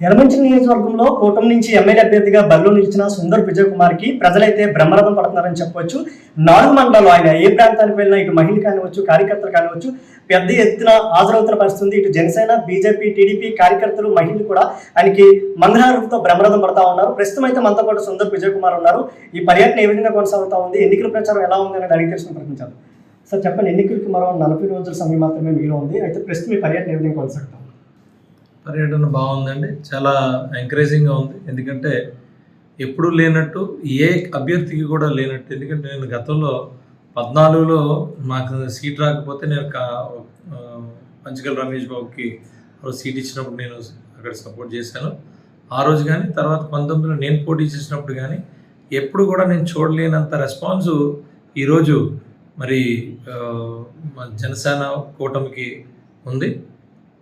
యలమంచి నియోజకవర్గంలో కూటమి నుంచి ఎమ్మెల్యే అభ్యర్థిగా బరిలో నిలిచిన సుందర్ విజయ్ కుమార్కి ప్రజలైతే బ్రహ్మరథం పడుతున్నారని చెప్పవచ్చు. నాలుగు మండలాలు ఆయన ఏ ప్రాంతానికి వెళ్ళినా ఇటు మహిళలు కానివచ్చు కార్యకర్తలు కానివచ్చు పెద్ద ఎత్తున హాజరవుతున్న పరిస్థితి ఇటు జనసేన బీజేపీ టీడీపీ కార్యకర్తలు మహిళలు కూడా ఆయనకి మంగళహారంతో బ్రహ్మరథం పడతా ఉన్నారు. ప్రస్తుతం అయితే మనతో పాటు సుందర్ విజయ్ కుమార్ ఉన్నారు. ఈ పర్యటన ఏ విధంగా కొనసాగుతా ఉంది? ఎన్నికల ప్రచారం ఎలా ఉంది అనేది అడిగి తెలుసుకుని ప్రయత్నించాలి సార్ చెప్పండి ఎన్నికలకి మరో నలభై రోజుల సమయం మాత్రమే మిగిలి ఉంది. అయితే ప్రస్తుతం ఈ పర్యటన ఏ విధంగా కొనసాగుతాం పర్యటన బాగుందండి. చాలా ఎంకరేజింగ్గా ఉంది. ఎందుకంటే ఎప్పుడూ లేనట్టు ఏ అభ్యర్థికి కూడా లేనట్టు. ఎందుకంటే నేను గతంలో పద్నాలుగులో నాకు సీట్ రాకపోతే నేను పంచగల రమేష్ బాబుకి సీట్ ఇచ్చినప్పుడు నేను అక్కడ సపోర్ట్ చేశాను. ఆ రోజు కానీ తర్వాత పంతొమ్మిదిలో నేను పోటీ చేసినప్పుడు కానీ ఎప్పుడు కూడా నేను చూడలేనంత రెస్పాన్సు ఈరోజు మరి జనసేన కూటమికి ఉంది.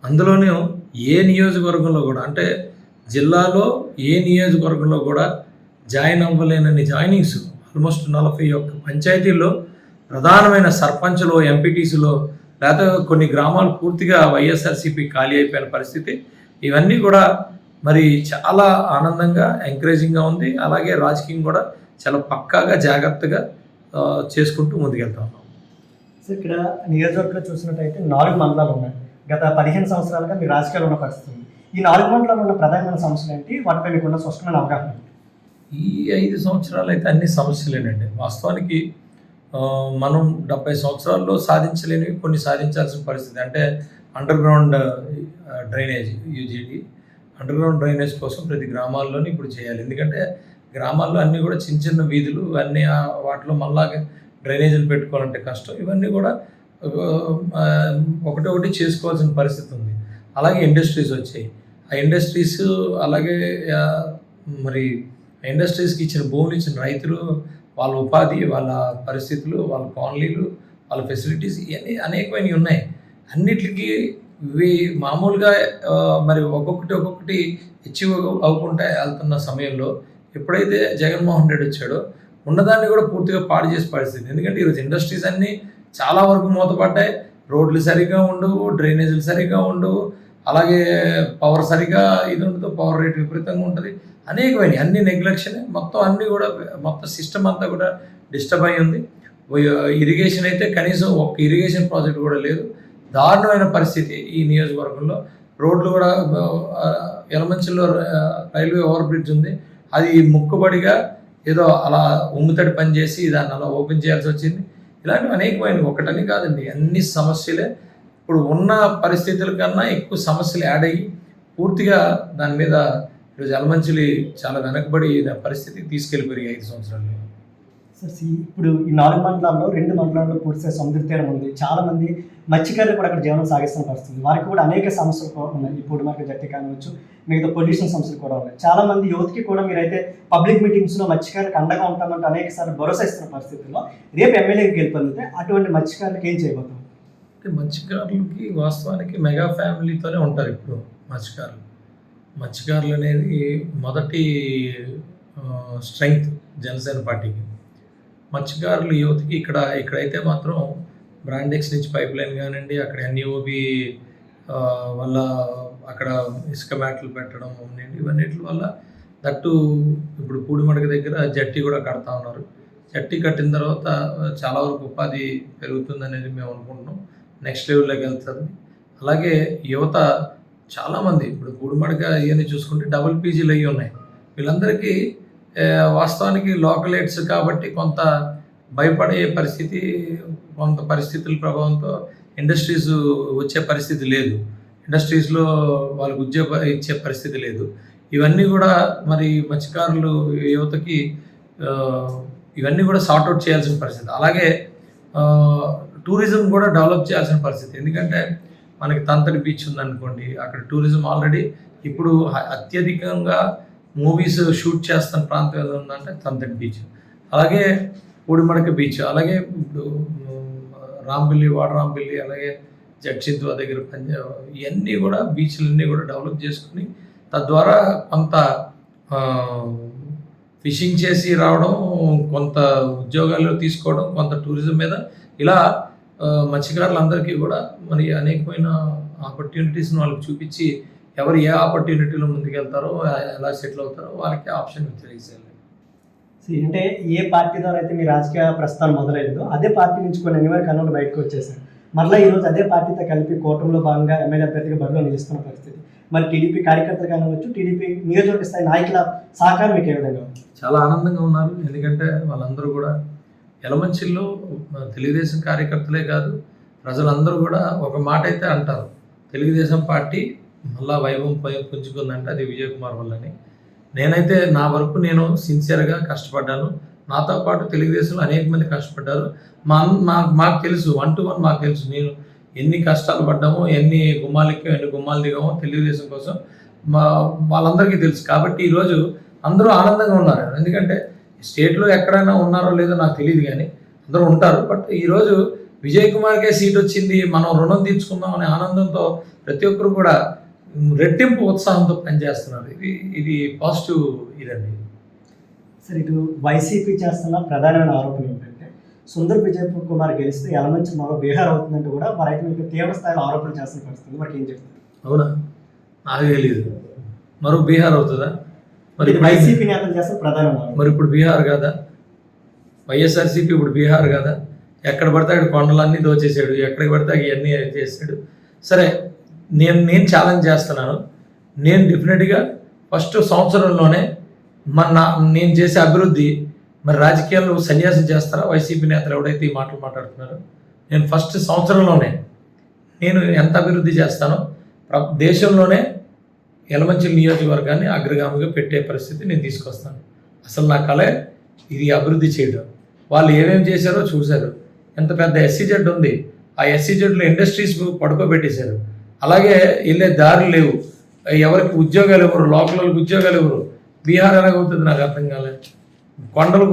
అందులోనూ ఏ నియోజకవర్గంలో కూడా అంటే జిల్లాలో ఏ నియోజకవర్గంలో కూడా జాయిన్ అవ్వలేనన్ని జాయినింగ్స్ ఆల్మోస్ట్ నలభై ఒక్క పంచాయతీల్లో ప్రధానమైన సర్పంచ్లో ఎంపీటీసీలో లేకపోతే కొన్ని గ్రామాలు పూర్తిగా వైఎస్ఆర్సీపీ ఖాళీ అయిపోయిన పరిస్థితి. ఇవన్నీ కూడా మరి చాలా ఆనందంగా ఎంకరేజింగ్గా ఉంది. అలాగే రాజకీయం కూడా చాలా పక్కాగా జాగ్రత్తగా చేసుకుంటూ ముందుకెళ్తా ఉన్నాం. సో ఇక్కడ నియోజకవర్గంలో చూసినట్టయితే నాలుగు మండలాలు ఉన్నాయి. గత పదిహేను సంవత్సరాలుగా మీ రాజకీయాలు ఉన్న పరిస్థితి. ఉంది. ఈ నాలుగు మండలాల్లో ఉన్న ప్రధానమైన సమస్యలు ఏంటి? వాటిపై మీకున్న స్పష్టమైన అవగాహన ఈ ఐదు సంవత్సరాలు అయితే అన్ని సమస్యలేనండి. వాస్తవానికి మనం డెబ్బై సంవత్సరాల్లో సాధించలేనివి కొన్ని సాధించాల్సిన పరిస్థితి. అంటే under ground drainage UGD. Under ground drainage కోసం ప్రతి గ్రామాల్లోని ఇప్పుడు చేయాలి. ఎందుకంటే గ్రామాల్లో అన్నీ కూడా చిన్న చిన్న వీధులు అన్నీ వాటిలో మళ్ళా డ్రైనేజీలు పెట్టుకోవాలంటే కష్టం. ఇవన్నీ కూడా ఒకటి ఒకటి చేసుకోవాల్సిన పరిస్థితి ఉంది. అలాగే ఇండస్ట్రీస్ వచ్చాయి. ఆ ఇండస్ట్రీస్ అలాగే ఆ, మరి ఇండస్ట్రీస్కి ఇచ్చిన భూములు ఇచ్చిన రైతులు వాళ్ళ ఉపాధి వాళ్ళ పరిస్థితులు వాళ్ళ కాలనీలు వాళ్ళ ఫెసిలిటీస్ ఇవన్నీ అనేకమైనవి ఉన్నాయి. అన్నిటికీ ఇవి మామూలుగా మరి ఒక్కొక్కటి ఒక్కొక్కటి అచీవ్ అవ్వకుండా వెళ్తున్న సమయంలో ఎప్పుడైతే జగన్మోహన్ రెడ్డి వచ్చాడో ఉన్నదాన్ని కూడా పూర్తిగా పాడు చేసే పరిస్థితి. ఎందుకంటే ఈరోజు ఇండస్ట్రీస్ అన్నీ చాలా వరకు మూతపడ్డాయి. రోడ్లు సరిగా ఉండవు డ్రైనేజీలు సరిగ్గా ఉండవు అలాగే పవర్ సరిగా ఇది ఉండదు పవర్ రేట్ విపరీతంగా ఉంటుంది. అనేకమైన అన్ని నెగ్లెక్షన్ మొత్తం అన్ని కూడా మొత్తం సిస్టమ్ అంతా కూడా డిస్టర్బ్ అయి ఉంది. ఇరిగేషన్ అయితే కనీసం ఒక్క ఇరిగేషన్ ప్రాజెక్ట్ కూడా లేదు. దారుణమైన పరిస్థితి ఈ నియోజకవర్గంలో. రోడ్లు కూడా ఎలమంచిలో రైల్వే ఓవర్ బ్రిడ్జ్ ఉంది. అది ముక్కుబడిగా ఏదో అలా ఉమ్ముతడి పని చేసి దాన్ని అలా ఓపెన్ చేయాల్సి వచ్చింది. ఇలాంటివి అనేకమైనవి. ఒకటని కాదండి అన్ని సమస్యలే. ఇప్పుడు ఉన్న పరిస్థితుల కన్నా ఎక్కువ సమస్యలు యాడ్ అయ్యి పూర్తిగా దాని మీద ఈరోజు అలమంచిలి చాలా వెనకబడి పరిస్థితికి తీసుకెళ్ళిపోయి ఐదు సంవత్సరాలు. సార్ సి- ఇప్పుడు ఈ నాలుగు మండలాల్లో రెండు మండలాల్లో పూర్తిగా సముద్ర తీరం ఉంది. చాలా మంది మత్స్యకారులు కూడా అక్కడ జీవనం సాగిస్తున్న పరిస్థితి. వారికి కూడా అనేక సమస్యలు కూడా ఉన్నాయి. ఈ పొడి మార్కెట్ జట్టి కానివచ్చు మిగతా పొల్యూషన్ సమస్యలు కూడా ఉన్నాయి. చాలా మంది యువతకి కూడా మీరైతే పబ్లిక్ మీటింగ్స్లో మత్స్యకారులకు అండగా ఉంటామంటే అనేక సార్లు భరోసా ఇస్తున్న పరిస్థితుల్లో రేపు ఎమ్మెల్యేకి గెలుపొందితే అటువంటి మత్స్యకారులకు ఏం చేయబోతాం? అంటే మత్స్యకారులకి వాస్తవానికి మెగా ఫ్యామిలీతోనే ఉంటారు ఇప్పుడు మత్స్యకారులు. మత్స్యకారులు అనేది మొదటి స్ట్రెంగ్త్ జనసేన పార్టీకి. మత్స్యకారులు యువతకి ఇక్కడ ఇక్కడైతే మాత్రం బ్రాండెక్స్ నుంచి పైప్ లైన్ కానివ్వండి అక్కడ ఎన్ఈఓబి వల్ల అక్కడ ఇసుక మ్యాట్లు పెట్టడం అవనండి ఇవన్నిటి వల్ల దట్టు ఇప్పుడు పూడిమడక దగ్గర జట్టి కూడా కడతా ఉన్నారు. జట్టి కట్టిన తర్వాత చాలా వరకు ఉపాధి పెరుగుతుంది అనేది మేము అనుకుంటున్నాం. నెక్స్ట్ లెవెల్లోకి వెళ్తుంది. అలాగే యువత చాలామంది ఇప్పుడు పూడిమడక ఇవన్నీ చూసుకుంటే డబుల్ పీజీలు అయ్యి ఉన్నాయి. వీళ్ళందరికీ వాస్తవానికి లోకల్ ఎయిడ్స్ కాబట్టి కొంత భయపడే పరిస్థితి కొంత పరిస్థితుల ప్రభావంతో ఇండస్ట్రీస్ వచ్చే పరిస్థితి లేదు. ఇండస్ట్రీస్లో వాళ్ళకు ఉద్యోగ ఇచ్చే పరిస్థితి లేదు. ఇవన్నీ కూడా మరి మత్స్యకారులు యువతకి ఇవన్నీ కూడా సార్ట్అవుట్ చేయాల్సిన పరిస్థితి. అలాగే టూరిజం కూడా డెవలప్ చేయాల్సిన పరిస్థితి. ఎందుకంటే మనకి తంతడి బీచ్ ఉందనుకోండి అక్కడ టూరిజం ఆల్రెడీ ఇప్పుడు అత్యధికంగా మూవీస్ షూట్ చేస్తున్న ప్రాంతం ఏదో ఉందంటే తంతడి బీచ్. అలాగే ఊడిమడక బీచ్ అలాగే ఇప్పుడు రాంబిల్లి వాడరాంబిల్లి అలాగే జడ్చింతువా దగ్గర పంజాబ్ ఇవన్నీ కూడా బీచ్లన్నీ కూడా డెవలప్ చేసుకుని తద్వారా కొంత ఫిషింగ్ చేసి రావడం కొంత ఉద్యోగాలు తీసుకోవడం కొంత టూరిజం మీద ఇలా మత్స్యకారులందరికీ కూడా మరి అనేకమైన ఆపర్చునిటీస్ని వాళ్ళకి చూపించి ఎవరు ఏ ఆపర్చునిటీలో ముందుకెళ్తారో ఎలా సెటిల్ అవుతారో వాళ్ళకి ఆప్షన్ తెలియజేయాలి. అంటే ఏ పార్టీ ద్వారా అయితే మీ రాజకీయ ప్రస్థానం మొదలైందో అదే పార్టీ నుంచి కొన్ని అనివార్య కారణాలు బయటకు వచ్చేసారు మరలా ఈ రోజు అదే పార్టీతో కలిపి కూటమిలో భాగంగా ఎమ్మెల్యే అభ్యర్థిగా బరిలో నిలుస్తున్న పరిస్థితి. మరి టీడీపీ కార్యకర్తలు కానివచ్చు టీడీపీ నియోజకవర్గ స్థాయి నాయకుల సహకారం మీకు ఏ విధంగా? చాలా ఆనందంగా ఉన్నారు. ఎందుకంటే వాళ్ళందరూ కూడా ఎలమంచిల్లో తెలుగుదేశం కార్యకర్తలే కాదు ప్రజలందరూ కూడా ఒక మాట అయితే అంటారు. తెలుగుదేశం పార్టీ మళ్ళా వైభవం పై- పుంజుకుందంటే అది విజయ్ కుమార్ వల్లని. నేనైతే నా వరకు నేను సిన్సియర్గా కష్టపడ్డాను. నాతో పాటు తెలుగుదేశంలో అనేక మంది కష్టపడ్డారు. మా మా మాకు తెలుసు వన్ టు వన్ మాకు తెలుసు. నేను ఎన్ని కష్టాలు పడ్డామో ఎన్ని గుమ్మాలు ఎన్ని గుమ్మాలు దిగామో తెలుగుదేశం కోసం మా వాళ్ళందరికీ తెలుసు. కాబట్టి ఈరోజు అందరూ ఆనందంగా ఉన్నారు. ఎందుకంటే స్టేట్లో ఎక్కడైనా ఉన్నారో లేదో నాకు తెలియదు కానీ అందరూ ఉంటారు. బట్ ఈరోజు విజయ్ కుమార్కే సీట్ వచ్చింది మనం రుణం తీర్చుకుందాం అనే ఆనందంతో ప్రతి ఒక్కరు కూడా రెట్టింపు ఉత్సాహంతో పనిచేస్తున్నారు. ఇది ఇది పాజిటివ్ ఇదండి. సరే ఇటు వైసీపీ చేస్తున్న ప్రధానమైన ఆరోపణ ఏంటంటే సుందర్ విజయ్ కుమార్ గెలిస్తే ఎలమంచి మరో బీహార్ అవుతుందంటే కూడా వారైతే మీకు తీవ్ర స్థాయిలో ఆరోపణలు చేస్తున్న పరిస్థితి మరి ఏం చెప్తారు? అవునా? నాకు తెలియదు మరో బీహార్ అవుతుందా? మరి వైసీపీ నేతలు ప్రధానమైన ఆరోపణ. మరి ఇప్పుడు బీహార్ కాదా? వైఎస్ఆర్సీపీ ఇప్పుడు బీహార్ కాదా? ఎక్కడ పడితే అక్కడ కొండలన్నీ దోచేసాడు ఎక్కడికి పడితే ఇవన్నీ చేసాడు సరే నేను నేను ఛాలెంజ్ చేస్తున్నాను. నేను డెఫినెట్గా ఫస్ట్ సంవత్సరంలోనే మన నా నేను చేసే అభివృద్ధి మరి రాజకీయాల్లో సన్యాసం చేస్తారా? వైసీపీ నేతలు ఎవడైతే ఈ మాటలు మాట్లాడుతున్నారో? నేను ఫస్ట్ సంవత్సరంలోనే నేను ఎంత అభివృద్ధి చేస్తానో దేశంలోనే యలమంచిలి నియోజకవర్గాన్ని అగ్రగామిగా పెట్టే పరిస్థితి నేను తీసుకొస్తాను. అసలు నా కళ ఇది అభివృద్ధి చేయడం. వాళ్ళు ఏమేమి చేశారో చూశారు. ఎంత పెద్ద ఎస్సీజెడ్ ఉంది. ఆ ఎస్సీజెడ్లో ఇండస్ట్రీస్ పడుకోబెట్టేశారు. అలాగే వెళ్ళే దారులు లేవు. ఎవరికి ఉద్యోగాలు ఇవ్వరు లోకల్ వాళ్ళకి ఉద్యోగాలు ఇవ్వరు బీహార్ ఎలాగవుతుంది నాకు అర్థం కాలేదు కొండలు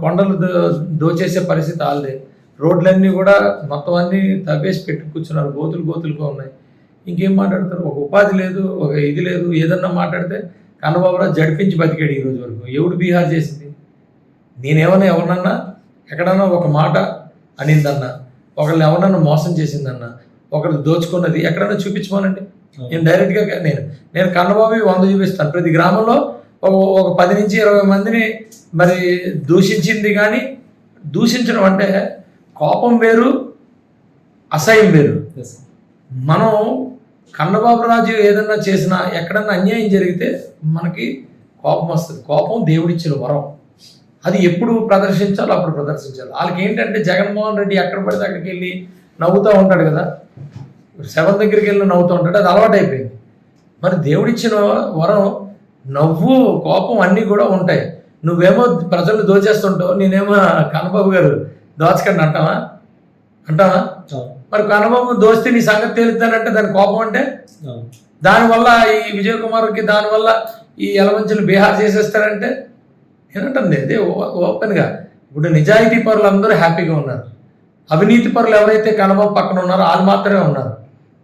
కొండలు దో- దోచేసే పరిస్థితి వాళ్ళదే రోడ్లన్నీ కూడా మొత్తం అన్నీ తవ్వేసి పెట్టి కూర్చున్నారు. గోతులు గోతులుగా ఉన్నాయి. ఇంకేం మాట్లాడతారు? ఒక ఉపాధి లేదు ఒక ఇది లేదు ఏదన్నా మాట్లాడితే కన్నబాబురావు జడిపించి బతికాడు ఈ రోజు వరకు. ఎవడు బీహార్ చేసింది? నేనేమన్నా ఎవరినన్నా ఎక్కడన్నా ఒక మాట అనిందన్నా ఒకళ్ళని ఎవరన్నా మోసం చేసిందన్నా ఒకరు దోచుకున్నది ఎక్కడన్నా చూపించమనండి. నేను డైరెక్ట్గా నేను నేను కన్నబాబు వంద చూపిస్తాను. ప్రతి గ్రామంలో ఒక ఒక పది నుంచి ఇరవై మందిని మరి దూషించింది కానీ దూషించడం అంటే కోపం వేరు అసహ్యం వేరు. మనం కన్నబాబు రాజు ఏదన్నా చేసినా ఎక్కడన్నా అన్యాయం జరిగితే మనకి కోపం వస్తుంది. కోపం దేవుడిచ్చిన వరం. అది ఎప్పుడు ప్రదర్శించాలో అప్పుడు ప్రదర్శించాలి. వాళ్ళకి ఏంటంటే జగన్మోహన్ రెడ్డి ఎక్కడ పడితే అక్కడికి వెళ్ళి నవ్వుతూ ఉంటాడు కదా. శవం దగ్గరికి వెళ్ళి నవ్వుతూ ఉంటాడు అది అలవాటు అయిపోయింది మరి దేవుడిచ్చిన వరం నవ్వు కోపం అన్నీ కూడా ఉంటాయి. నువ్వేమో ప్రజలు దోచేస్తుంటావు నేనేమో కన్నబాబు గారు దోచకండి అంటావా? అంటావా? మరి కన్నబాబు దోస్తే నీ సంగతి తేలుతానంటే దాని కోపం అంటే? దానివల్ల ఈ విజయ్ కుమార్కి దానివల్ల ఈ ఎలమంచులు బీహార్ చేసేస్తారంటే? ఏమంటుంది అదే ఓపెన్గా. ఇప్పుడు నిజాయితీ పరులు అందరూ హ్యాపీగా ఉన్నారు. అవినీతి పరులు ఎవరైతే కనబాబు పక్కన ఉన్నారో వాళ్ళు మాత్రమే ఉన్నారు.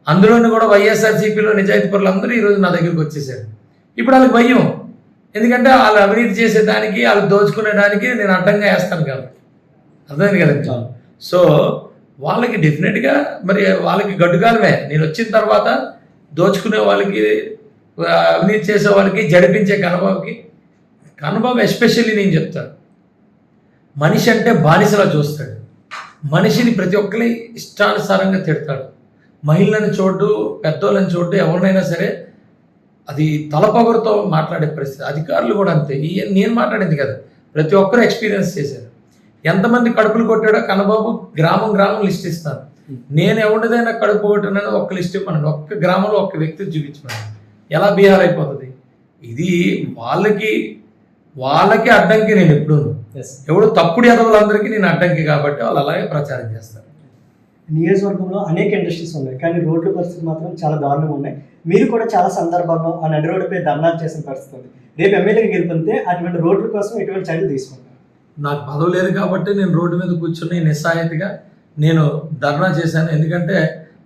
అందులోని కూడా వైఎస్ఆర్సీపీలో నిజాయితీ పరులు అందరూ ఈరోజు నా దగ్గరికి వచ్చేసారు ఇప్పుడు వాళ్ళకి భయం. ఎందుకంటే వాళ్ళు అవినీతి చేసేదానికి వాళ్ళు దోచుకునేదానికి నేను అడ్డంగా వేస్తాను కాబట్టి అర్థమైంది కదండి సో వాళ్ళకి డెఫినెట్గా మరి వాళ్ళకి గడ్డుకాలమే నేను వచ్చిన తర్వాత దోచుకునే వాళ్ళకి అవినీతి చేసే వాళ్ళకి జడిపించే కన్నబాబుకి కన్నబాబు ఎస్పెషల్లీ నేను చెప్తాను. మనిషి అంటే బానిసలా చూస్తాడు. మనిషిని ప్రతి ఒక్కరి ఇష్టానుసారంగా తిడతాడు. మహిళలను చూడు పెద్దోళ్ళని చూడు ఎవరినైనా సరే అది తలపొగరుతో మాట్లాడే పరిస్థితి. అధికారులు కూడా అంతే. ఈ నేను మాట్లాడింది కదా. ప్రతి ఒక్కరు ఎక్స్పీరియన్స్ చేశారు. ఎంతమంది కడుపులు కొట్టాడో కన్నబాబు గ్రామం గ్రామం లిస్ట్ ఇస్తాను నేను ఎవరిదైనా కడుపు కొట్టినని ఒక్క లిస్ట్ ఇవ్వమనండి. ఒక్క గ్రామంలో ఒక్క వ్యక్తి చూపించమని ఎలా బీహార్ అయిపోతుంది? ఇది వాళ్ళకి వాళ్ళకి అడ్డంకి నేను ఎప్పుడు ఎవడు తప్పుడు ఎదవులందరికీ నేను అడ్డంకి కాబట్టి వాళ్ళు అలాగే ప్రచారం చేస్తారు. నియోజకవర్గంలో అనేక ఇండస్ట్రీస్ ఉన్నాయి. కానీ రోడ్ల పరిస్థితి మాత్రం చాలా దారుణంగా ఉన్నాయి. మీరు కూడా చాలా సందర్భాల్లో ఆ నడి రోడ్డుపై ధర్నాలు చేసిన పరిస్థితి ఉంది. రేపు ఎమ్మెల్యేకి గెలుపొందితే అటువంటి రోడ్ల కోసం ఎటువంటి చర్యలు తీసుకుంటారు? నాకు పదవి లేదు కాబట్టి నేను రోడ్డు మీద కూర్చుని నిస్సాయితీగా నేను ధర్నా చేశాను. ఎందుకంటే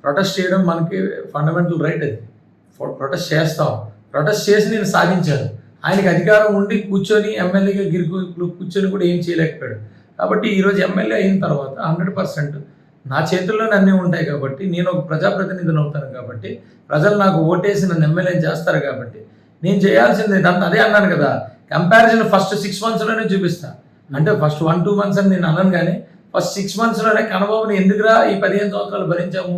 ప్రొటెస్ట్ చేయడం మనకి ఫండమెంటల్ రైట్ అది. ప్రొటెస్ట్ చేస్తాం. ప్రొటెస్ట్ చేసి నేను సాధించాను. ఆయనకి అధికారం ఉండి కూర్చొని ఎమ్మెల్యేగా గిరికి కూర్చొని కూడా ఏం చేయలేకపోయాడు. కాబట్టి ఈరోజు ఎమ్మెల్యే అయిన తర్వాత హండ్రెడ్ పర్సెంట్ నా చేతుల్లోనే అన్నీ ఉంటాయి కాబట్టి నేను ఒక ప్రజాప్రతినిధిని అవుతాను కాబట్టి ప్రజలు నాకు ఓటేసి నన్ను ఎమ్మెల్యేని చేస్తారు కాబట్టి నేను చేయాల్సింది ఇదంతా అదే అన్నాను కదా. కంపారిజన్ ఫస్ట్ సిక్స్ మంత్స్లోనే చూపిస్తా. అంటే ఫస్ట్ వన్ టూ మంత్స్ అని నేను అనను కానీ ఫస్ట్ సిక్స్ మంత్స్లోనే కనబాబుని ఎందుకురా ఈ పదిహేను సంవత్సరాలు భరించాము?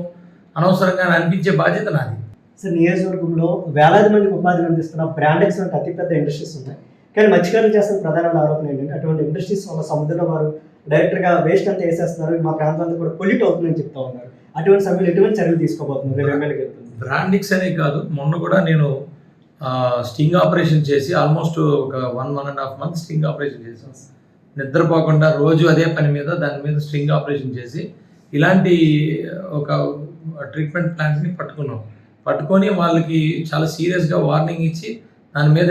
అనవసరంగా అనిపించే బాధ్యత నాది. సార్ నియోజకవర్గంలో వేలాది మందికి ఉపాధిని అందిస్తున్న బ్రాండెక్స్ వంటి అతిపెద్ద ఇండస్ట్రీస్ ఉన్నాయి. కానీ మత్స్యకారులు చేస్తున్న ప్రధాన ఆరోపణ ఏంటంటే అటువంటి ఇండస్ట్రీస్ వల్ల సముద్రంలో వారు డైరెక్ట్గా వేస్ట్ అంతా వేసేస్తున్నారు. మా ప్రాంతం అంతా కూడా పొల్యూట్ అవుతుందని చెప్తా ఉన్నారు. అటువంటి సమయంలో ఎటువంటి చర్యలు తీసుకోబోతున్నారు? రేపు ఎమ్మెల్యేకి వెళ్తుంది బ్రాండిక్స్ అనే కాదు. మొన్న కూడా నేను స్టింగ్ ఆపరేషన్ చేసి ఆల్మోస్ట్ ఒక one one and half month sting operation చేశాను. నిద్రపోకుండా రోజు అదే పని మీద దాని మీద స్టింగ్ ఆపరేషన్ చేసి ఇలాంటి ఒక ట్రీట్మెంట్ ప్లాన్స్ని పట్టుకున్నాం. పట్టుకొని వాళ్ళకి చాలా సీరియస్గా వార్నింగ్ ఇచ్చి దాని మీద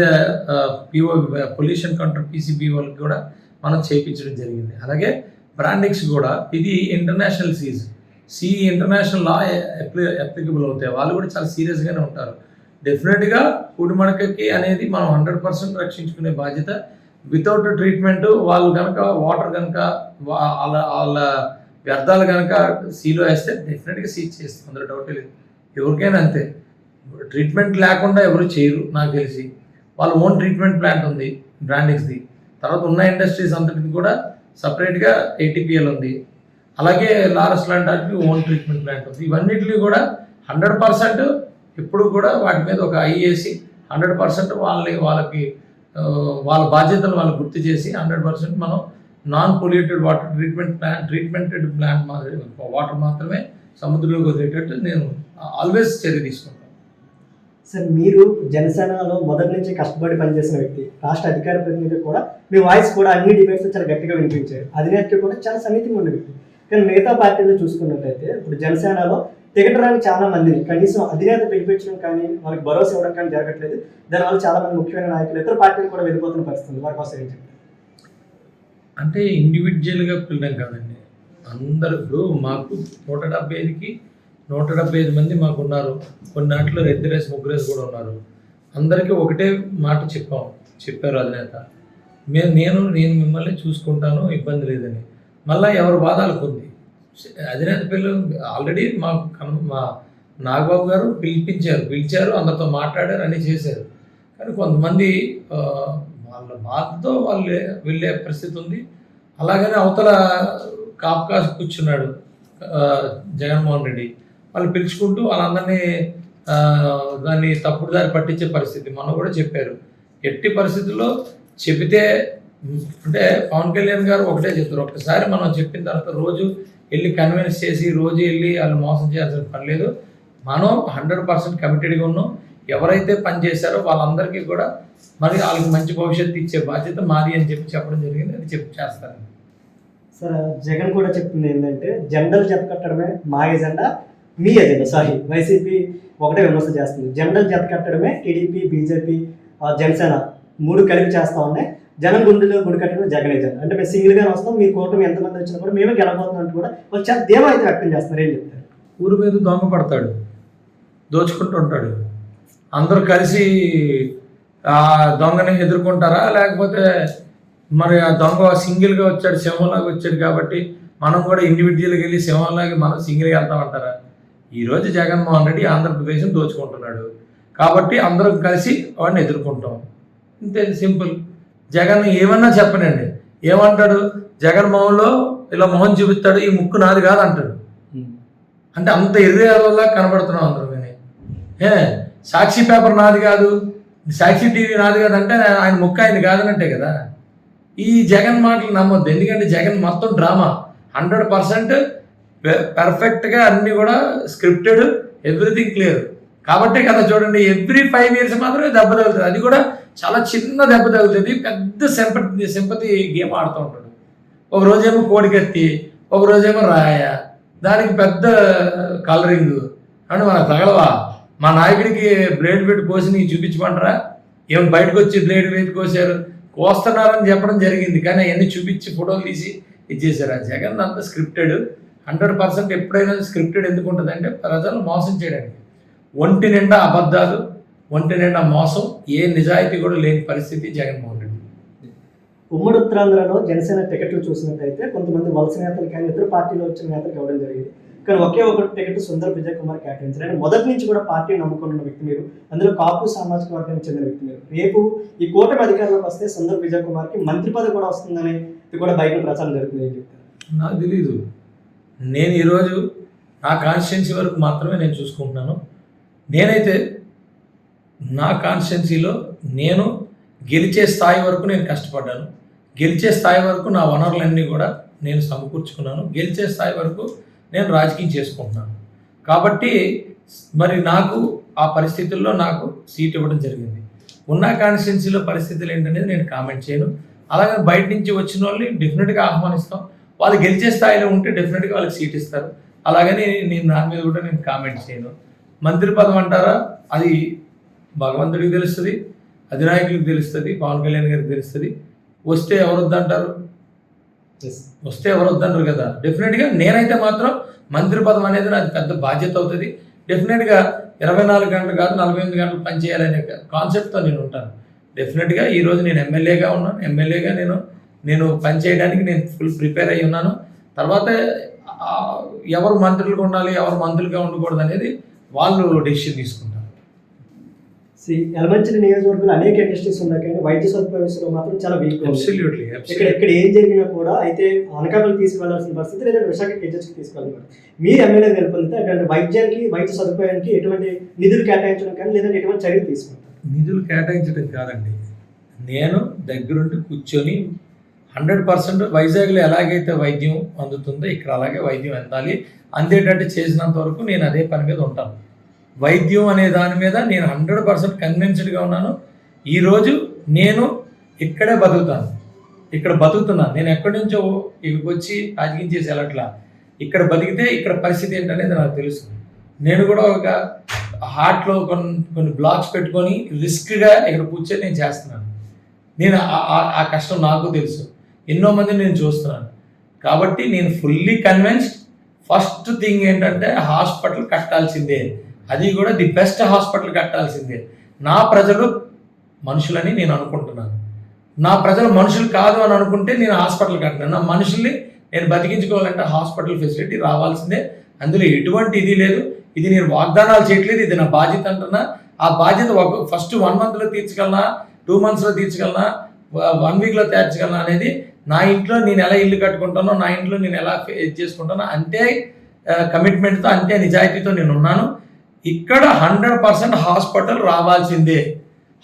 పిఓ పొల్యూషన్ కంట్రోల్ పీసీపీ వాళ్ళకి కూడా మనం చేయించడం జరిగింది. అలాగే బ్రాండిక్స్ కూడా. ఇది international seas. Sea international law applicable అవుతాయి. వాళ్ళు కూడా చాలా సీరియస్గానే ఉంటారు. డెఫినెట్గా కుడిమడకకి అనేది మనం హండ్రెడ్ పర్సెంట్ రక్షించుకునే బాధ్యత. వితౌట్ ట్రీట్మెంట్ వాళ్ళు కనుక వాటర్ కనుక వాళ్ళ వాళ్ళ వ్యర్థాలు కనుక సీలో వేస్తే డెఫినెట్గా సీజ్ చేస్తుంది అందులో డౌట్ లేదు. ఎవరికైనా అంతే. ట్రీట్మెంట్ లేకుండా ఎవరు చేయరు నాకు తెలిసి. వాళ్ళ ఓన్ ట్రీట్మెంట్ ప్లాంట్ ఉంది బ్రాండింగ్స్ది తర్వాత ఉన్న ఇండస్ట్రీస్ అంతటికి కూడా సపరేట్గా ఏటీపీఎల్ ఉంది. అలాగే లారస్ లాంటి వాటికి ఓన్ ట్రీట్మెంట్ ప్లాంట్ ఉంది. ఇవన్నిటిని కూడా హండ్రెడ్ పర్సెంట్ ఎప్పుడు కూడా వాటి మీద ఒక ఐ వేసి హండ్రెడ్ పర్సెంట్ వాళ్ళని వాళ్ళకి వాళ్ళ బాధ్యతలు వాళ్ళు గుర్తు చేసి హండ్రెడ్ పర్సెంట్ మనం non polluted water treatment plant treatmented plant మాదిరి వాటర్ మాత్రమే సముద్రంలోకి వదిలేటట్టు నేను ఆల్వేస్ చర్య తీసుకుంటాను. సార్ మీరు జనసేనలో మొదటి నుంచి కష్టపడి పనిచేసిన వ్యక్తి రాష్ట్ర అధికార ప్రతినిధి కూడా మీ వాయిస్ కూడా అన్ని డిబేట్స్ చాలా గట్టిగా వినిపించారు. అధినేత కూడా చాలా సన్నిహితంగా ఉన్న వ్యక్తి. కానీ మిగతా పార్టీలు చూసుకున్నట్లయితే ఇప్పుడు జనసేనలో టికెట్ చాలా మందిని కనీసం అధినేత పిలిపించడం కానీ వాళ్ళకి భరోసా ఇవ్వడం కానీ జరగట్లేదు. దానివల్ల చాలా మంది ముఖ్యమైన నాయకులు ఇతర పార్టీలు కూడా వెళ్ళిపోతున్న పరిస్థితుంది వారి కోసం ఏంటి అంటే ఇండివిజువల్గా పిల్లడం కాదండి. అందరూ ఇప్పుడు మాకు నూట డెబ్బై ఐదుకి నూట డెబ్బై ఐదు మంది మాకు ఉన్నారు కొన్ని దాంట్లో రెడ్డిరేస్ ముగ్గురేసి కూడా ఉన్నారు. అందరికీ ఒకటే మాట చెప్పాం. చెప్పారు అధినేత. మేము నేను నేను మిమ్మల్ని చూసుకుంటాను ఇబ్బంది లేదని. మళ్ళీ ఎవరి బాధాలకు ఉంది అధినేత పిల్లలు ఆల్రెడీ మాకు కన్- మా నాగబాబు గారు పిలిపించారు. పిలిచారు అందరితో మాట్లాడారు అన్నీ చేశారు. కానీ కొంతమంది వాళ్ళ బాధతో వాళ్ళు వెళ్ళే పరిస్థితి ఉంది. అలాగనే అవతల కాపు కాసి కూర్చున్నాడు జగన్మోహన్ రెడ్డి. వాళ్ళు పిలుచుకుంటూ వాళ్ళందరినీ దాన్ని తప్పుడు దారి పట్టించే పరిస్థితి. మనం కూడా చెప్పారు. ఎట్టి పరిస్థితుల్లో చెబితే అంటే పవన్ కళ్యాణ్ గారు ఒకటే చెప్తారు. ఒక్కసారి మనం చెప్పిన తర్వాత రోజు వెళ్ళి కన్విన్స్ చేసి రోజు వెళ్ళి వాళ్ళు మోసం చేయాల్సిన పని లేదు. మనం హండ్రెడ్ పర్సెంట్ కమిటెడ్గా ఉన్నాం. ఎవరైతే పని చేశారో వాళ్ళందరికీ కూడా మరి వాళ్ళకి మంచి భవిష్యత్తు ఇచ్చే బాధ్యత మాది అని చెప్పి చెప్పడం జరిగింది. అది చెప్పి చేస్తాను. సార్ జగన్ కూడా చెప్తుంది ఏంటంటే జెండలు జత కట్టడమే మా ఎజెండా మీ ఎజెండా సారీ వైసీపీ ఒకటే విమర్శ చేస్తుంది. జనరల్ జత కట్టడమే టీడీపీ బీజేపీ జనసేన మూడు కలిపి చేస్తా ఉన్నాయి. జనం గుండెలో గుడి కట్టడం జగన్ ఎజెండా అంటే మేము సింగిల్గానే వస్తాం మీ కూటమి ఎంతమంది వచ్చినా కూడా మేమే గెలబోతున్నాం కూడా వాళ్ళు చాలా ధీమా అయితే వ్యక్తం చేస్తున్నారు. ఏం చెప్తారు? ఊరి మీద దొంగ పడతాడు దోచుకుంటూ ఉంటాడు. అందరూ కలిసి ఆ దొంగని ఎదుర్కొంటారా? లేకపోతే మరి ఆ దొంగ సింగిల్గా వచ్చాడు సింహంలాగా వచ్చాడు కాబట్టి మనం కూడా ఇండివిజువల్గా వెళ్ళి సింహంలాగా మనం సింగిల్గా వెళ్తామంటారా? ఈరోజు జగన్మోహన్ రెడ్డి ఆంధ్రప్రదేశ్ని దోచుకుంటున్నాడు. కాబట్టి అందరం కలిసి వాడిని ఎదుర్కొంటాం. ఇంతే సింపుల్. జగన్ ఏమన్నా చెప్పనండి. ఏమంటాడు? జగన్మోహన్లో ఇలా మొహం చూపిస్తాడు ఈ ముక్కు నాది కాదు అంటాడు అంటే అంత ఎర్రేలా కనబడుతున్నాం అందరూ కానీ. ఏ సాక్షి పేపర్ నాది కాదు. సాక్షి టీవీ నాది కాదు అంటే ఆయన ముక్క ఆయన కాదనంటే కదా. ఈ జగన్ మాటలు నమ్మొద్దు. ఎందుకంటే జగన్ మొత్తం డ్రామా. హండ్రెడ్ పర్సెంట్ పెర్ఫెక్ట్గా అన్నీ కూడా స్క్రిప్టెడ్ ఎవ్రీథింగ్ క్లియర్ కాబట్టి కదా చూడండి ఎవ్రీ ఫైవ్ ఇయర్స్ మాత్రమే దెబ్బ తగులుతుంది. అది కూడా చాలా చిన్న దెబ్బ తగులుతుంది. పెద్ద సింపతి సింపతి గేమ్ ఆడుతూ ఉంటాడు ఒక రోజేమో కోడికత్తి ఒక రోజేమో రాయ దానికి పెద్ద కలరింగ్ అని మనకు తగలవా? మా నాయకుడికి బ్లేడ్ పెట్టి కోసి నీకు చూపించమంటారా? ఏం బయటకు వచ్చి బ్లేడ్ పెట్టి కోసారు కోస్తున్నారని చెప్పడం జరిగింది. కానీ అవన్నీ చూపించి ఫోటోలు తీసి ఇచ్చేసారు ఆ జగన్ అంతా స్క్రిప్టెడ్ హండ్రెడ్ పర్సెంట్ ఎప్పుడైనా స్క్రిప్టెడ్ ఎందుకు ఉంటుంది అంటే ప్రజలను మోసం చేయడానికి. ఒంటి నిండా అబద్ధాలు ఒంటి నిండా మోసం ఏ నిజాయితీ కూడా లేని పరిస్థితి జగన్మోహన్ రెడ్డి. ఉమ్మడి ఉత్తరాంధ్రలో జనసేన టికెట్లు చూసినట్టయితే కొంతమంది వలస నేతలు కానీ ఇతర పార్టీలో వచ్చిన నేతలు ఇవ్వడం జరిగింది. కానీ ఒకే ఒక టికెట్ సుందర్ విజయ్ కుమార్ కేటాయించారు. ఆయన మొదటి నుంచి కూడా పార్టీ నమ్ముకున్న వ్యక్తి మీరు. అందులో కాపు సామాజిక వర్గానికి చెందిన వ్యక్తి మీరు. రేపు ఈ కూటమి అధికారంలోకి వస్తే సుందర్ విజయ్ కుమార్కి మంత్రి పదవి కూడా వస్తుందని ఇది కూడా బయట ప్రచారం జరుగుతుంది ఏం చెప్తారు నాకు తెలీదు. నేను ఈరోజు నా కాన్స్టిట్యున్సీ వరకు మాత్రమే నేను చూసుకుంటున్నాను. నేనైతే నా కాన్స్టిట్యున్సీలో నేను గెలిచే స్థాయి వరకు నేను కష్టపడ్డాను. గెలిచే స్థాయి వరకు నా వనరులన్నీ కూడా నేను సమకూర్చుకున్నాను. గెలిచే స్థాయి వరకు నేను రాజకీయం చేసుకుంటున్నాను. కాబట్టి మరి నాకు ఆ పరిస్థితుల్లో నాకు సీట్ ఇవ్వడం జరిగింది. ఉన్న కాన్స్టిట్యున్సీలో పరిస్థితులు ఏంటనేది నేను కామెంట్ చేయను. అలాగే బయట నుంచి వచ్చిన వాళ్ళని డెఫినెట్గా ఆహ్వానిస్తాం. వాళ్ళు గెలిచే స్థాయిలో ఉంటే డెఫినెట్గా వాళ్ళకి సీట్ ఇస్తారు. అలాగని నేను దాని మీద కూడా నేను కామెంట్ చేయను. మంత్రి పదం అంటారా? అది భగవంతుడికి తెలుస్తుంది అధినాయకుడికి తెలుస్తుంది పవన్ కళ్యాణ్ గారికి తెలుస్తుంది. వస్తే ఎవరు వద్దంటారు వస్తే ఎవరు వద్దంటారు కదా డెఫినెట్గా నేనైతే మాత్రం మంత్రి పదం అనేది నాది పెద్ద బాధ్యత అవుతుంది. డెఫినెట్గా ఇరవై నాలుగు గంటలు కాదు నలభై ఎనిమిది గంటలు పనిచేయాలనే కాన్సెప్ట్తో నేను ఉంటాను. డెఫినెట్గా ఈరోజు నేను ఎమ్మెల్యేగా ఉన్నాను. ఎమ్మెల్యేగా నేను నేను పనిచేయడానికి నేను ఫుల్ ప్రిపేర్ అయి ఉన్నాను. తర్వాత ఎవరు మంత్రులుగా ఉండాలి ఎవరు మంత్రులుగా ఉండకూడదు అనేది వాళ్ళు డెసిషన్ తీసుకుంటారు. సి ఎలమంచిలి నియోజకవర్గంలో అనేక ఇండస్ట్రీస్ ఉన్నాయి కానీ వైద్య సదుపాయ విషయంలో మాత్రం చాలా వీక్ అబ్సల్యూట్లీ ఇక్కడ ఇక్కడ ఏం జరిగినా కూడా అయితే అనకాపల్లి తీసుకెళ్ళాల్సిన పరిస్థితి లేదా విశాఖ కేజెస్కి తీసుకెళ్ళాలి మీరు ఎమ్మెల్యే గెలుపొందితే అటువంటి వైద్యానికి వైద్య సదుపాయానికి ఎటువంటి నిధులు కేటాయించడం కానీ లేదంటే ఎటువంటి చర్యలు తీసుకుంటారు? నిధులు కేటాయించడం కాదండి. నేను దగ్గరుండి కూర్చొని హండ్రెడ్ పర్సెంట్ వైజాగ్లో ఎలాగైతే వైద్యం అందుతుందో ఇక్కడ అలాగే వైద్యం అందాలి. అందేటట్టు చేసినంత వరకు నేను అదే పని మీద ఉంటాను. వైద్యం అనే దాని మీద నేను హండ్రెడ్ పర్సెంట్ కన్విన్స్డ్గా ఉన్నాను. ఈరోజు నేను ఇక్కడే బతుకుతాను. ఇక్కడ బతుకుతున్నాను. నేను ఎక్కడి నుంచో ఇక్కడికి వచ్చి రాజకీయం చేసి వెళ్ళట్లా. ఇక్కడ బతికితే ఇక్కడ పరిస్థితి ఏంటనేది నాకు తెలుసు. నేను కూడా ఒక హార్ట్లో కొన్ని కొన్ని బ్లాక్స్ పెట్టుకొని రిస్క్గా ఇక్కడ కూర్చొని నేను చేస్తున్నాను. నేను ఆ- ఆ- ఆ కష్టం నాకు తెలుసు. ఎన్నో మంది నేను చూస్తున్నాను. కాబట్టి నేను ఫుల్లీ కన్విన్స్డ్ ఫస్ట్ థింగ్ ఏంటంటే హాస్పిటల్ కట్టాల్సిందే. అది కూడా ది బెస్ట్ హాస్పిటల్ కట్టాల్సిందే. నా ప్రజలు మనుషులని నేను అనుకుంటున్నాను. నా ప్రజలు మనుషులు కాదు అని అనుకుంటే నేను హాస్పిటల్ కట్టినాను నా మనుషుల్ని నేను బతికించుకోవాలంటే హాస్పిటల్ ఫెసిలిటీ రావాల్సిందే. అందులో ఎటువంటి ఇది లేదు. ఇది నేను వాగ్దానాలు చేయట్లేదు. ఇది నా బాధ్యత అంటున్నా. ఆ బాధ్యత ఒక ఫస్ట్ వన్ మంత్లో తీర్చగలనా? టూ మంత్స్లో తీర్చగలనా? వన్ వీక్లో తీర్చగలనా అనేది నా ఇంట్లో నేను ఎలా ఇల్లు కట్టుకుంటానో నా ఇంట్లో నేను ఎలా ఇది చేసుకుంటానో అంతే కమిట్మెంట్తో అంతే నిజాయితీతో నేను ఉన్నాను. ఇక్కడ హండ్రెడ్ పర్సెంట్ హాస్పిటల్ రావాల్సిందే.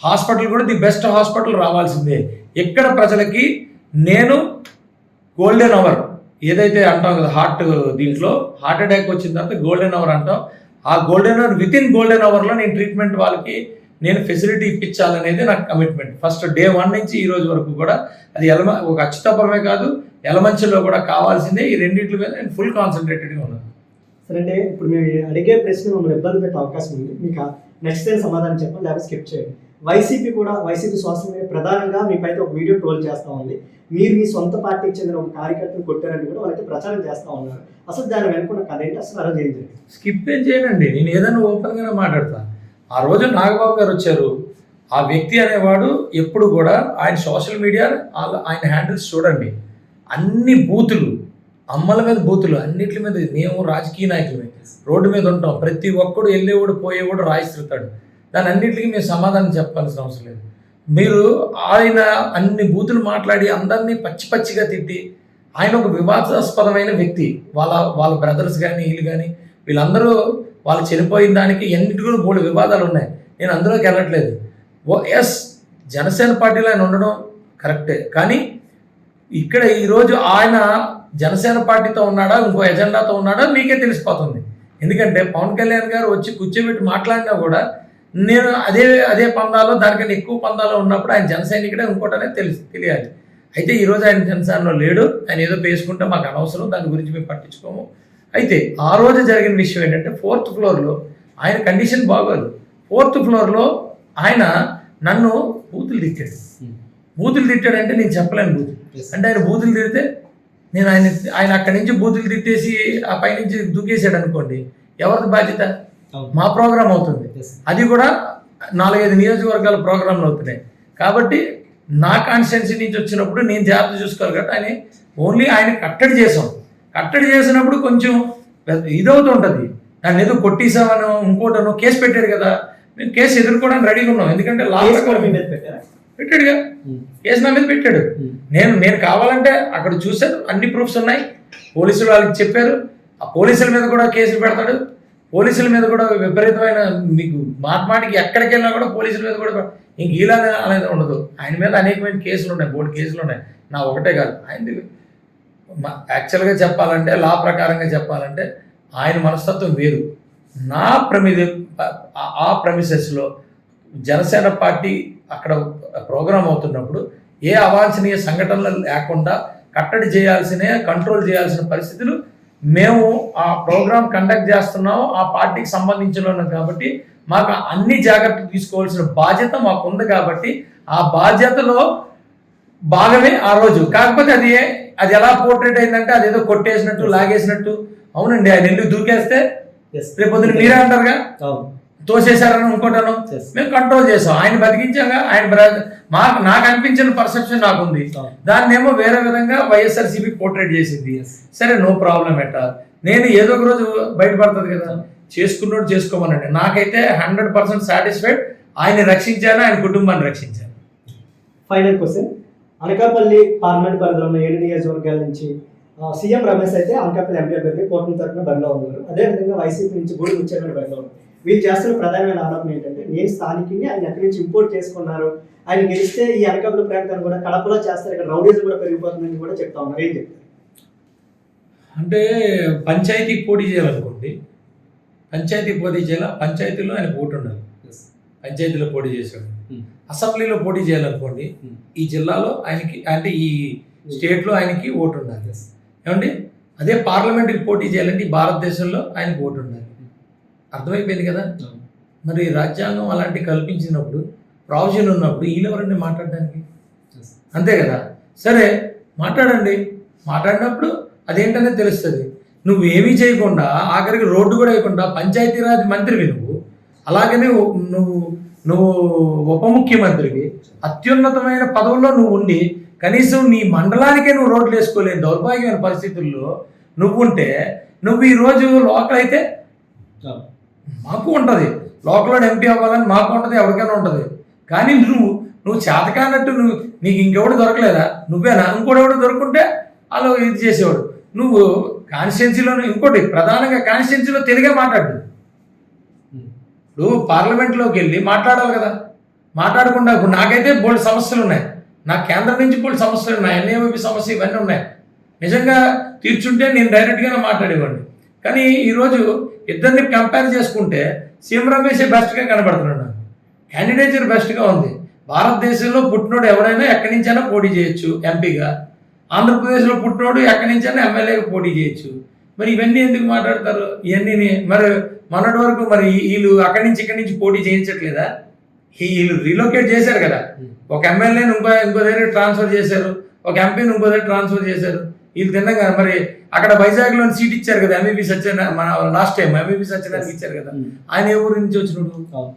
హాస్పిటల్ కూడా ది బెస్ట్ హాస్పిటల్ రావాల్సిందే. ఇక్కడ ప్రజలకి? నేను గోల్డెన్ అవర్ ఏదైతే అంటాం కదా హార్ట్ దీంట్లో హార్ట్ అటాక్ వచ్చిన తర్వాత గోల్డెన్ అవర్ అంటాం. ఆ golden hour with in golden అవర్లో నేను ట్రీట్మెంట్ వాళ్ళకి నేను ఫెసిలిటీ ఇప్పించాలనేది నాకు కమిట్మెంట్ ఫస్ట్ డే వన్ నుంచి ఈ రోజు వరకు కూడా అది ఎలమ ఒక అచ్యుతపరమే కాదు ఎలమంచిలో కూడా కావాల్సిందే ఈ రెండింటి మీద నేను ఫుల్ కాన్సన్ట్రేటెడ్గా ఉన్నాను. సరే అంటే ఇప్పుడు మేము అడిగే ప్రశ్న మమ్మల్ని ఇబ్బంది పెట్టే అవకాశం ఉంది. మీకు నచ్చితే సమాధానం చెప్పండి లేకపోతే స్కిప్ చేయండి. వైసీపీ కూడా వైసీపీ సోషల్ మీడియా ప్రధానంగా మీపైతే ఒక వీడియో ట్రోల్ చేస్తా ఉంది. మీరు మీ సొంత పార్టీకి చెందిన ఒక కార్యకర్తను కొట్టారంటే కూడా వాళ్ళైతే ప్రచారం చేస్తా ఉన్నారు. అసలు దాని వెనుకున్న కథ ఏంటి? అసలు అలా జరిగింది. స్కిప్ ఏం చేయనండి. నేను ఏదైనా ఓపెన్గానే మాట్లాడతా. ఆ రోజు నాగబాబు గారు వచ్చారు. ఆ వ్యక్తి అనేవాడు ఎప్పుడు కూడా ఆయన సోషల్ మీడియా వాళ్ళ- ఆయన హ్యాండిల్స్ చూడండి. అన్ని బూతులు అమ్మల మీద బూతులు అన్నిటి మీద మేము రాజకీయ నాయకులమే. రోడ్డు మీద ఉంటాం. ప్రతి ఒక్కడు వెళ్ళేవాడు పోయేవాడు రాయిస్తాడు దాని అన్నింటికి మేము సమాధానం చెప్పాల్సిన అవసరం లేదు. మీరు ఆయన అన్ని బూతులు మాట్లాడి అందరినీ పచ్చి పచ్చిగా తిట్టి ఆయన ఒక వివాదాస్పదమైన వ్యక్తి. వాళ్ళ వాళ్ళ బ్రదర్స్ కానీ వీళ్ళు కానీ వీళ్ళందరూ వాళ్ళు చనిపోయిన దానికి ఎన్నిటి మూడు వివాదాలు ఉన్నాయి. నేను అందులోకి వెళ్ళట్లేదు. ఓ ఎస్ జనసేన పార్టీలో ఆయన ఉండడం కరెక్టే. కానీ ఇక్కడ ఈరోజు ఆయన జనసేన పార్టీతో ఉన్నాడా ఇంకో ఎజెండాతో ఉన్నాడా మీకే తెలిసిపోతుంది. ఎందుకంటే పవన్ కళ్యాణ్ గారు వచ్చి కూర్చోబెట్టి మాట్లాడినా కూడా నేను అదే అదే పందాలో దానికన్నా ఎక్కువ పందాలో ఉన్నప్పుడు ఆయన జనసైనికుడే ఇంకోటనే తెలిసి తెలియాలి. అయితే ఈరోజు ఆయన జనసేనలో లేడు. ఆయన ఏదో పేసుకుంటే మాకు అనవసరం. దాని గురించి మేము పట్టించుకోము. అయితే ఆ రోజు జరిగిన విషయం ఏంటంటే ఫోర్త్ ఫ్లోర్లో ఆయన కండిషన్ బాగోదు. ఫోర్త్ ఫ్లోర్లో ఆయన నన్ను బూతులు తిట్టాడు. బూతులు తిట్టాడంటే నేను చెప్పలేను బూతులు. అంటే ఆయన బూతులు తిడితే నేను ఆయన ఆయన అక్కడి నుంచి బూతులు తిట్టేసి ఆ పైనుంచి దూకేసాడు అనుకోండి ఎవరిది బాధ్యత? మా ప్రోగ్రామ్ అవుతుంది. అది కూడా నాలుగైదు నియోజకవర్గాల ప్రోగ్రాంలు అవుతున్నాయి. కాబట్టి నా కాన్స్టిట్యున్సీ నుంచి వచ్చినప్పుడు నేను జాగ్రత్త చూసుకోవాలి కాబట్టి ఆయన ఓన్లీ ఆయన కట్టడి చేసాం కట్టడి చేసినప్పుడు కొంచెం ఇదవుతుంటుంది. దాన్ని ఏదో కొట్టేసామనో ఇంకోటనో కేసు పెట్టాడు కదా మేము కేసు ఎదుర్కోవడానికి రెడీగా ఉన్నాం. ఎందుకంటే లా కేసు కూడా ప్రకారం మీ మీద పెట్టారా? పెట్టాడుగా. కేసు నా మీద పెట్టాడు. నేను నేను కావాలంటే అక్కడ చూశాను అన్ని ప్రూఫ్స్ ఉన్నాయి. పోలీసులు వాళ్ళకి చెప్పారు. ఆ పోలీసుల మీద కూడా కేసులు పెడతాడు. పోలీసుల మీద కూడా విపరీతమైన మీకు మాటమాటికి ఎక్కడికి వెళ్ళినా కూడా పోలీసుల మీద కూడా ఇంక ఇలా అనేది ఉండదు. ఆయన మీద అనేకమైన కేసులు ఉన్నాయి బోర్డు కేసులు ఉన్నాయి. నా ఒకటే కాదు ఆయనది మ- యాక్చువల్గా చెప్పాలంటే లా ప్రకారంగా చెప్పాలంటే ఆయన మనస్తత్వం వేరు. నా ప్రమిది ఆ- ప్రమిసెస్లో జనసేన పార్టీ అక్కడ ప్రోగ్రామ్ అవుతున్నప్పుడు ఏ అవాంఛనీయ సంఘటనలు లేకుండా కట్టడి చేయాల్సిన కంట్రోల్ చేయాల్సిన పరిస్థితులు మేము ఆ ప్రోగ్రామ్ కండక్ట్ చేస్తున్నాము ఆ పార్టీకి సంబంధించిన కాబట్టి మాకు అన్ని జాగ్రత్తలు తీసుకోవాల్సిన బాధ్యత మాకు ఉంది కాబట్టి ఆ బాధ్యతలో భాగమే ఆ రోజు. కాకపోతే అది అది ఎలా పోర్ట్రేట్ అయిందంటే అదేదో కొట్టేసినట్టు లాగేసినట్టు. అవునండి ఆయన ఇల్లు దూకేస్తే రేపు మీరే అంటారుగా? తోసేశారని Yes. మేము కంట్రోల్ చేసాం ఆయన బతికించాక ఆయన మాకు నాకు అనిపించిన పర్సెప్షన్ నాకుంది. అవును. దాన్ని ఏమో వేరే విధంగా వైఎస్ఆర్సీపీ పోర్ట్రేట్ చేసింది. సరే నో ప్రాబ్లం ఎట్ నేను ఏదో ఒక రోజు బయటపడుతుంది కదా? చేసుకున్నోడు చేసుకోమనండి. నాకైతే హండ్రెడ్ పర్సెంట్ సాటిస్ఫైడ్ ఆయన రక్షించాను ఆయన కుటుంబాన్ని రక్షించాను. ఫైనల్ క్వశ్చన్ అనకాపల్లి పార్లమెంట్ పరిధిలో ఉన్న ఏడు నియోజకవర్గాల నుంచి సీఎం రమేష్ అయితే అనకాపల్లి ఎంపీ అభ్యర్థి కూటమి తరఫున బరిలో ఉన్నారు. అదేవిధంగా వైసీపీ నుంచి గూడి ముచ్చారని బరిలో ఉన్నారు. వీళ్ళు చేస్తున్న ప్రధానమైన ఆరోపణ ఏంటంటే నేను స్థానికుని ఆయన ఎక్కడి నుంచి ఇంపోర్ట్ చేసుకున్నారు? ఆయన గెలిస్తే ఈ అనకాపల్లి ప్రాంతాన్ని కూడా కడపలో చేస్తారు ఇక్కడ రౌడీస్ కూడా పెరిగిపోతుందని కూడా చెప్తా ఉన్నారు. ఏం చెప్తారు? అంటే పంచాయతీ పోటీ చేయాలనుకోండి. పంచాయతీ పోటీ చేయాల? పంచాయతీలో ఆయన ఓటు ఉండాలి. పంచాయతీలో పోటీ చేశాడు. అసెంబ్లీలో పోటీ చేయాలనుకోండి Hmm. ఈ జిల్లాలో ఆయనకి అంటే ఈ స్టేట్లో ఆయనకి ఓటు ఉండాలి. ఏమండి? అదే పార్లమెంట్కి పోటీ చేయాలంటే ఈ భారతదేశంలో ఆయనకి ఓటు ఉండాలి. అర్థమైపోయింది కదా? మరి రాజ్యాంగం అలాంటి కల్పించినప్పుడు ప్రావిజన్ ఉన్నప్పుడు వీళ్ళెవరండి మాట్లాడడానికి? అంతే కదా? సరే మాట్లాడండి. మాట్లాడినప్పుడు అదేంటనేది తెలుస్తుంది. నువ్వు ఏమీ చేయకుండా ఆఖరికి రోడ్డు కూడా వేయకుండా పంచాయతీరాజ్ మంత్రివి నువ్వు. అలాగనే నువ్వు నువ్వు ఉప ముఖ్యమంత్రివి అత్యున్నతమైన పదవుల్లో నువ్వు ఉండి కనీసం నీ మండలానికే నువ్వు రోడ్లు వేసుకోలేని దౌర్భాగ్యమైన పరిస్థితుల్లో నువ్వు ఉంటే నువ్వు ఈరోజు లోకల్ అయితే మాకు ఉంటుంది. లోకల్ ఎంపీ అవ్వాలని మాకు ఉంటుంది ఎవరికైనా ఉంటుంది. కానీ నువ్వు నువ్వు చేతకానట్టు నువ్వు నీకు ఇంకెవడు దొరకలేదా? నువ్వేనా? ఇంకోటి ఎవడు దొరుకుంటే వాళ్ళు ఇది చేసేవాడు. నువ్వు కాన్స్టిట్యున్సీలో ఇంకోటి ప్రధానంగా కాన్స్టిట్యున్సీలో తెలుగే మాట్లాడు ఇప్పుడు పార్లమెంట్లోకి వెళ్ళి మాట్లాడాలి కదా. మాట్లాడకుండా ఇప్పుడు నాకైతే బోల్డ్ సమస్యలు ఉన్నాయి. నా కేంద్రం నుంచి బోల్డ్ సమస్యలు ఉన్నాయి. ఎన్ఏఓపి సమస్య ఇవన్నీ ఉన్నాయి. నిజంగా తీర్చుంటే నేను డైరెక్ట్గానే మాట్లాడేవాడిని. కానీ ఈరోజు ఇద్దరిని కంపేర్ చేసుకుంటే సీఎం రమేష్ బెస్ట్గా కనబడుతున్నాడు నాకు. క్యాండిడేచర్ బెస్ట్గా ఉంది. భారతదేశంలో పుట్టినోడు ఎవడైనా ఎక్కడి నుంచైనా పోటీ చేయొచ్చు ఎంపీగా. ఆంధ్రప్రదేశ్లో పుట్టినోడు ఎక్కడి నుంచైనా ఎమ్మెల్యేగా పోటీ చేయొచ్చు. మరి ఇవన్నీ ఎందుకు మాట్లాడతారు? ఇవన్నీ మరి మొన్నటి వరకు మరి వీళ్ళు అక్కడి నుంచి ఇక్కడి నుంచి పోటీ చేయించట్లేదా? వీళ్ళు రీలొకేట్ చేశారు కదా. ఒక ఎమ్మెల్యేని ఇంకో ఇంకో దగ్గర ట్రాన్స్ఫర్ చేశారు. ఒక ఎంపీని ఇంకో దగ్గర ట్రాన్స్ఫర్ చేశారు. వీళ్ళు తిన్నగా మరి అక్కడ వైజాగ్లో సీట్ ఇచ్చారు కదా ఎంఈపీ సత్యనారాయణ మన లాస్ట్ టైం ఎంఈపీ సత్యనారాయణ ఇచ్చారు కదా. ఆయన ఏ ఊరి నుంచి వచ్చినప్పుడు?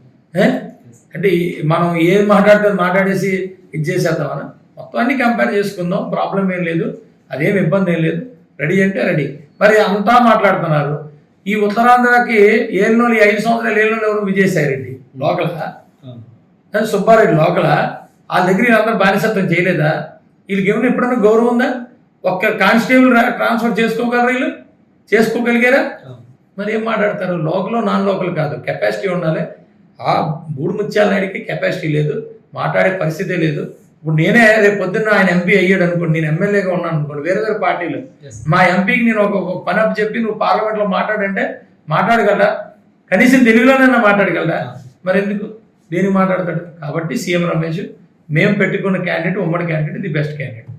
అంటే మనం ఏం మాట్లాడితే మాట్లాడేసి ఇది చేసేద్దామనా? మొత్తం అన్ని కంపేర్ చేసుకుందాం. ప్రాబ్లం ఏం లేదు. అదేం ఇబ్బంది ఏం లేదు. రెడీ అంటే రెడీ మరి అంతా మాట్లాడుతున్నారు. ఈ ఉత్తరాంధ్రకి ఏళ్ళు ఐదు సంవత్సరాలు ఏళ్ళు ఎవరు? విజయసాయి రెడ్డి లోకల్ సుబ్బారెడ్డి. లోకల? వాళ్ళ దగ్గర వీళ్ళందరూ బానిసత్వం చేయలేదా? వీళ్ళకి ఏమైనా ఎప్పుడన్నా గౌరవం ఉందా? ఒక్క కానిస్టేబుల్ ట్రాన్స్ఫర్ చేసుకోగలరా వీళ్ళు? చేసుకోగలిగారా? మరి ఏం మాట్లాడతారు? లోకల్ నాన్ లోకల్ కాదు. కెపాసిటీ ఉండాలి. ఆ మూడు ముత్యాల నాయుడికి కెపాసిటీ లేదు. మాట్లాడే పరిస్థితే లేదు. ఇప్పుడు నేనే రేపు పొద్దున్న ఆయన ఎంపీ అయ్యాడు అనుకోండి నేను ఎమ్మెల్యేగా ఉన్నాను అనుకోండి వేరే వేరే పార్టీలు. మా ఎంపీకి నేను ఒక పని అప్పు చెప్పి నువ్వు పార్లమెంట్లో మాట్లాడంటే మాట్లాడగలరా? కనీసం తెలుగులోనైనా మాట్లాడగలరా? మరి ఎందుకు? దేనికి మాట్లాడతాడు? కాబట్టి సీఎం రమేష్ మేము పెట్టుకున్న క్యాండిడేట్ ఉమ్మడి క్యాండిడేట్ ది బెస్ట్ క్యాండిడేట్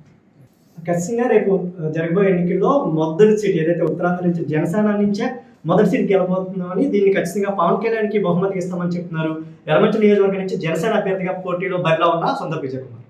ఖచ్చితంగా రేపు జరగబోయే ఎన్నికల్లో మొదటి సీట్ ఏదైతే ఉత్తరాంధ్ర నుంచి జనసేన నుంచే మొదటి సీట్ గెలబోతున్నామని దీన్ని ఖచ్చితంగా పవన్ కళ్యాణ్కి బహుమతి ఇస్తామని చెప్తున్నారు. ఎర్రమంచి నియోజకవర్గం నుంచి జనసేన అభ్యర్థిగా పోటీలో బరిలో ఉన్న సొంత విజయ్ కుమార్